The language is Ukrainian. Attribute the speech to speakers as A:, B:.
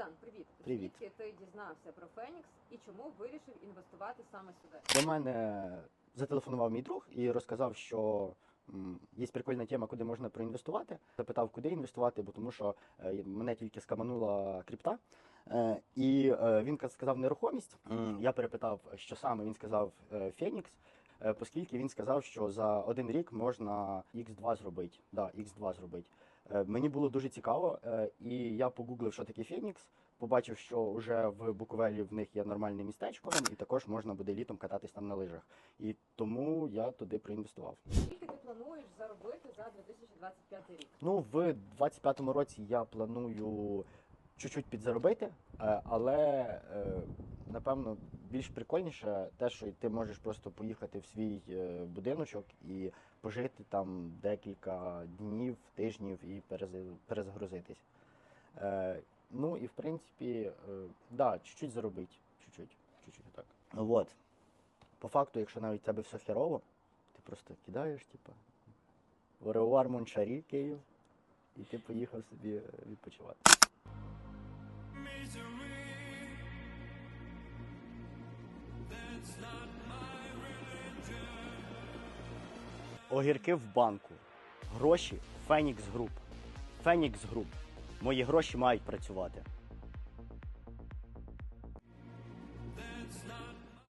A: Богдан, привіт.
B: Привіт.
A: Звідки ти дізнався про Фенікс і чому вирішив інвестувати саме сюди?
B: До мене зателефонував мій друг і розказав, що м, є прикольна тема, куди можна проінвестувати. Запитав, куди інвестувати, бо тому що е, мене тільки скаманула крипта. Е, І е, він ка- сказав нерухомість. М, Я перепитав, що саме він сказав е, Фенікс. Е, Оскільки він сказав, що за один рік можна X2 зробити. Да, X2 зробити. Е, Мені було дуже цікаво, е, і я погуглив, що таке Фенікс. Побачив, що вже в Буковелі в них є нормальне містечко, і також можна буде літом кататись там на лижах. І тому я туди проінвестував.
A: Скільки ти плануєш заробити за 2025 рік?
B: Ну, в 25-му році я планую чуть-чуть підзаробити, але напевно більш прикольніше те, що ти можеш просто поїхати в свій е, будиночок і пожити там декілька днів, тижнів і перез- перезагрузитись. Е, Ну і в принципі, е, да, чуть-чуть заробити. Чуть-чуть, чуть-чуть так. Вот. По факту, якщо навіть тебе все херово, ти просто кидаєш, типа, Варевар Моншарі, Київ, і ти поїхав собі відпочивати. Огірки в банку. Гроші Фенікс Груп. Фенікс Груп. Мої гроші мають працювати.